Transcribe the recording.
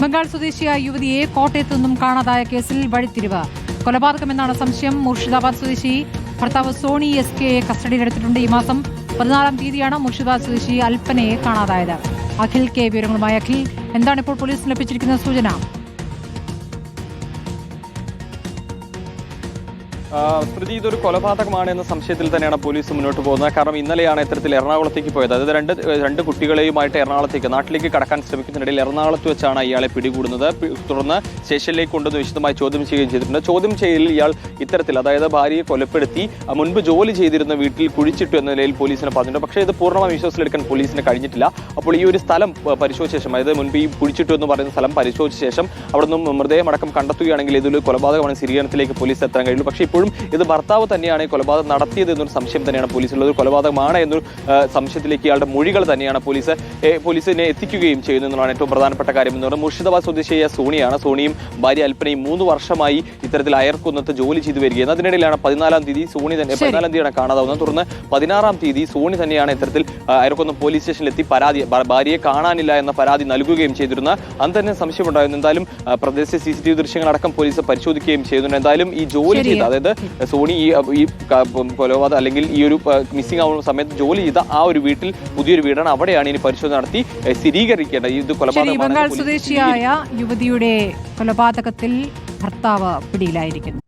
ബംഗാൾ സ്വദേശിയായ യുവതിയെ കോട്ടയത്തു നിന്നും കാണാതായ കേസിൽ വഴിത്തിരിവ്. കൊലപാതകമെന്നാണ് സംശയം. മുർഷിദാബാദ് സ്വദേശി ഭർത്താവ് സോണി എസ് കെ കസ്റ്റഡിയിലെടുത്തിട്ടുണ്ട്. ഈ മാസം പതിനാലാം തീയതിയാണ് മുർഷിദാബാദ് സ്വദേശി അൽപ്പനയെ കാണാതായത്. അഖിൽ കെ വിവരങ്ങളുമായി അഖിൽ. എന്താണ് ഇപ്പോൾ പോലീസിന് ലഭിച്ചിരിക്കുന്ന സൂചന? സ്മൃതി ഇതൊരു കൊലപാതകമാണ് എന്ന സംശയത്തിൽ തന്നെയാണ് പോലീസ് മുന്നോട്ട് പോകുന്നത്. കാരണം ഇന്നലെയാണ് ഇത്തരത്തിൽ എറണാകുളത്തേക്ക് പോയത്. അതായത് രണ്ട് രണ്ട് കുട്ടികളെയുമായിട്ട് എറണാകുളത്തേക്ക് നാട്ടിലേക്ക് കടക്കാൻ ശ്രമിക്കുന്നതിനിടയിൽ എറണാകുളത്ത് വെച്ചാണ് ഇയാളെ പിടികൂടുന്നത്. തുടർന്ന് സ്റ്റേഷനിലേക്ക് കൊണ്ടുവന്ന് വിശദമായി ചോദ്യം ചെയ്യുകയും ചെയ്തിട്ടുണ്ട്. ചോദ്യം ചെയ്യലിൽ ഇയാൾ ഇത്തരത്തിൽ അതായത് ഭാര്യയെ കൊലപ്പെടുത്തി മുൻപ് ജോലി ചെയ്തിരുന്ന വീട്ടിൽ കുഴിച്ചിട്ടു എന്ന നിലയിൽ പോലീസിനെ പറഞ്ഞിട്ടുണ്ട്. പക്ഷേ ഇത് പൂർണമായി വിശ്വാസത്തിലെടുക്കാൻ പോലീസിന് കഴിഞ്ഞിട്ടില്ല. അപ്പോൾ ഈ ഒരു സ്ഥലം പരിശോധിച്ച ശേഷം അതായത് മുൻപ് ഈ കുഴിച്ചിട്ടു എന്ന് പറയുന്ന സ്ഥലം പരിശോധിച്ച ശേഷം അവിടെ നിന്നും മൃതദേഹമടക്കം കണ്ടെത്തുകയാണെങ്കിൽ ഇതൊരു കൊലപാതകമാണ്. സ്ഥിരീകരണത്തിലേക്ക് പോലീസ് എത്താൻ കഴിയുള്ളൂ. പക്ഷേ ഇപ്പോഴും ഇത് ഭർത്താവ് തന്നെയാണ് ഈ കൊലപാതകം നടത്തിയത് എന്നൊരു സംശയം തന്നെയാണ് പോലീസിലുള്ളത്. കൊലപാതകമാണ് എന്നൊരു സംശയത്തിലേക്ക് ഇയാളുടെ മൊഴികൾ തന്നെയാണ് പോലീസ് പോലീസിനെ എത്തിക്കുകയും ചെയ്യുന്നു എന്നുള്ളതാണ് ഏറ്റവും പ്രധാനപ്പെട്ട കാര്യം എന്ന് പറയുന്നത്. മുർഷിദാബാദ് സ്വദേശിയായ സോണിയാണ്. സോണിയും ഭാര്യ അൽപ്പനയും മൂന്ന് വർഷമായി ഇത്തരത്തിൽ അയർക്കുന്നത്ത് ജോലി ചെയ്തു വരികയാണ്. അതിനിടയിലാണ് പതിനാലാം തീയതി സോണി തന്നെ. പതിനാലാം തീയതിയാണ് കാണാതാവുന്നത്. തുടർന്ന് പതിനാറാം തീയതി സോണി തന്നെയാണ് ഇത്തരത്തിൽ അയർക്കുന്ന പോലീസ് സ്റ്റേഷനിൽ എത്തി പരാതി ഭാര്യയെ കാണാനില്ല എന്ന പരാതി നൽകുകയും ചെയ്തിരുന്ന അന്ന് തന്നെ സംശയമുണ്ടായിരുന്നു. എന്തായാലും പ്രദേശത്തെ സി സി ടി വി ദൃശ്യങ്ങളടക്കം പോലീസ് പരിശോധിക്കുകയും ചെയ്യുന്നുണ്ട്. എന്തായാലും ഈ ജോലി. ചെയ്ത അതായത് സോണി ഈ ഈ കൊലപാതകം അല്ലെങ്കിൽ ഈ ഒരു മിസ്സിംഗ് ആവുന്ന സമയത്ത് ജോലി ചെയ്ത ആ ഒരു വീട്ടിൽ പുതിയൊരു വീടാണ് അവിടെയാണ് ഇനി പരിശോധന നടത്തി സ്ഥിരീകരിക്കേണ്ടത്. ഇത് കൊലപാതകം സ്വദേശിയായ യുവതിയുടെ കൊലപാതകത്തിൽ ഭർത്താവ് പിടിയിലായിരിക്കുന്നു.